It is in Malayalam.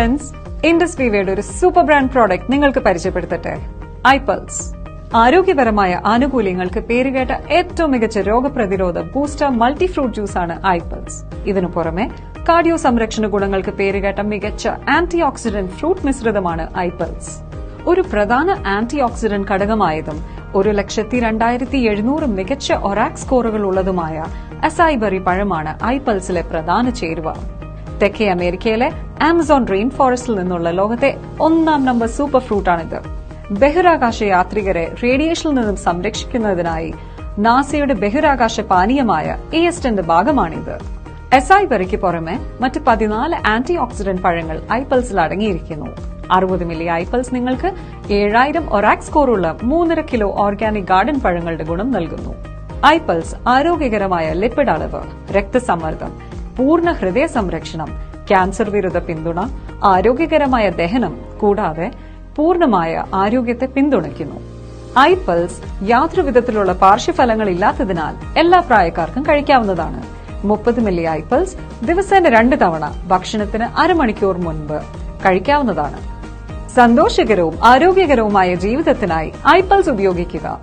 ഫ്രണ്ട്സ് ഇൻഡസ്ട്രി വിവയുടെ ഒരു സൂപ്പർ ബ്രാൻഡ് പ്രോഡക്റ്റ് നിങ്ങൾക്ക് പരിചയപ്പെടുത്തട്ടെ. ഐപൾസ് ആരോഗ്യപരമായ ആനുകൂല്യങ്ങൾക്ക് പേരുകേട്ട ഏറ്റവും മികച്ച രോഗപ്രതിരോധ ബൂസ്റ്റർ മൾട്ടി ഫ്രൂട്ട് ജ്യൂസ് ആണ് ഐപൾസ് ഇതിനു പുറമെ കാർഡിയോ സംരക്ഷണ ഗുണങ്ങൾക്ക് പേരുകേട്ട മികച്ച ആന്റി ഓക്സിഡന്റ് ഫ്രൂട്ട് മിശ്രിതമാണ് ഐപൾസ് ഒരു പ്രധാന ആന്റി ഓക്സിഡന്റ് ഘടകമായതും ഒരു ലക്ഷത്തി രണ്ടായിരത്തി എഴുന്നൂറ് മികച്ച ഒറാക് സ്കോറുകൾ ഉള്ളതുമായ അസൈബറി പഴമാണ് ഐപൾസിലെ പ്രധാന ചേരുവ. തെക്കേ അമേരിക്കയിലെ ആമസോൺ റെയിൻ ഫോറസ്റ്റിൽ നിന്നുള്ള ലോകത്തെ ഒന്നാം നമ്പർ സൂപ്പർ ഫ്രൂട്ടാണിത് ബഹിരാകാശ യാത്രികരെ റേഡിയേഷനിൽ നിന്നും സംരക്ഷിക്കുന്നതിനായി നാസയുടെ ബഹിരാകാശ പാനീയമായ ഇയസ്റ്റന്റെ ഭാഗമാണിത്. എസൈബറിക്ക് പുറമെ മറ്റ് പതിനാല് ആന്റി ഓക്സിഡന്റ് പഴങ്ങൾ ഐപ്പൽസിൽ അടങ്ങിയിരിക്കുന്നു. അറുപത് മില്ലി ഐപ്പൽസ് നിങ്ങൾക്ക് ഏഴായിരം ഒറാക് സ്കോറുള്ള മൂന്നര കിലോ ഓർഗാനിക് ഗാർഡൻ പഴങ്ങളുടെ ഗുണം നൽകുന്നു. ഐപ്പൽസ് ആരോഗ്യകരമായ ലിപ്പിഡ് അളവ് രക്തസമ്മർദ്ദം പൂർണ ഹൃദയ സംരക്ഷണം ക്യാൻസർ വിരുദ്ധ പിന്തുണ ആരോഗ്യകരമായ ദഹനം കൂടാതെ പൂർണമായ ആരോഗ്യത്തെ പിന്തുണയ്ക്കുന്നു. ഐപ്പൽസ് യാതൊരു വിധത്തിലുള്ള പാർശ്വഫലങ്ങൾ ഇല്ലാത്തതിനാൽ എല്ലാ പ്രായക്കാർക്കും കഴിക്കാവുന്നതാണ്. മുപ്പത് മില്ലി ഐപ്പൽസ് ദിവസേന രണ്ട് തവണ ഭക്ഷണത്തിന് അരമണിക്കൂർ മുൻപ് കഴിക്കാവുന്നതാണ്. സന്തോഷകരവും ആരോഗ്യകരവുമായ ജീവിതത്തിനായി ഐപ്പൽസ് ഉപയോഗിക്കുക.